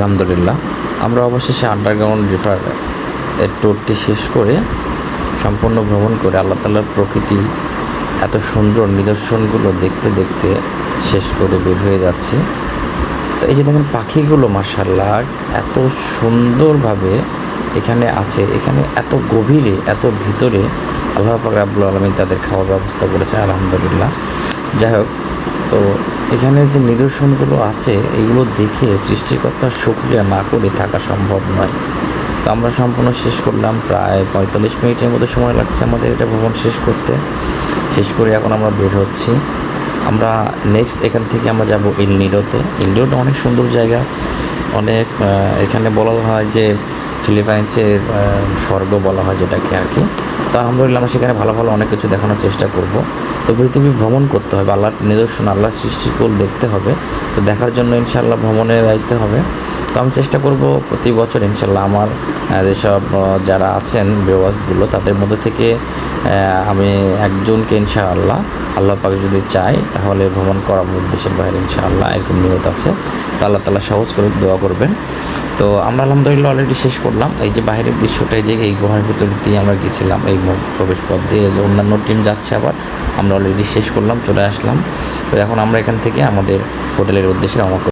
আলহামদুলিল্লাহ। আমরা অবশেষে আন্ডারগ্রাউন্ড রিভার এর ট্যুরটি শেষ করে সম্পূর্ণ ভ্রমণ করে আল্লাহ তাল্লার প্রকৃতি এত সুন্দর নিদর্শনগুলো দেখতে দেখতে শেষ করে বের হয়ে যাচ্ছি। তো এই যে দেখেন পাখিগুলো মার্শাল্লাহ এত সুন্দরভাবে এখানে আছে, এখানে এত গভীরে, এত ভিতরে আল্লাহ পাক রাব্বুল আলমিন তাদের খাওয়ার ব্যবস্থা করেছে, আলহামদুলিল্লাহ। যাই হোক, তো এখানে যে নিদর্শনগুলো আছে, এগুলো দেখে সৃষ্টিকর্তার শুক্রিয়া না করে থাকা সম্ভব নয়। তো আমরা সম্পূর্ণ শেষ করলাম, প্রায় পঁয়তাল্লিশ মিনিটের মতো সময় লাগছে আমাদের এটা ভ্রমণ শেষ করতে। শেষ করে এখন আমরা বের হচ্ছি। আমরা নেক্সট এখান থেকে আমরা যাব ইলনিডোতে। ইলনিডোটা অনেক সুন্দর জায়গা। অনেক এখানে বলা হয় যে ফিলিপাইন্সের স্বর্গ বলা হয় যেটাকে আর কি। তো আলহামদুলিল্লাহ আমরা সেখানে ভালো ভালো অনেক কিছু দেখানোর চেষ্টা করব। তো পৃথিবী ভ্রমণ করতে হবে আল্লাহ নিদর্শন, আল্লাহর সৃষ্টিকূল দেখতে হবে। তো দেখার জন্য ইনশাআল্লাহ ভ্রমণে যাইতে হবে। তো আমি চেষ্টা করব প্রতি বছর ইনশাল্লাহ আমার যেসব যারা আছেন বেওয়াসগুলো তাদের মধ্যে থেকে আমি একজনকে ইনশাআল্লাহ, আল্লাহ পাক যদি চাই তাহলে ভ্রমণ করাবো দেশের বাইরে ইনশাআল্লাহ এরকম নিয়ত আছে। তো আল্লাহ তালা সহজ করে দোয়া করবেন। তো আমরা আলহামদুলিল্লাহ অলরেডি শেষ করলাম। এই যে বাইরের দৃশ্যটা যে এই গুহার ভিতর দিয়ে আমরা গেছিলাম, এই প্রবেশ পথ দিয়ে যে অন্যান্য টিম যাচ্ছে আবার, আমরা অলরেডি শেষ করলাম, চলে আসলাম। তো এখন আমরা এখান থেকে আমাদের হোটেলের উদ্দেশ্যে করব।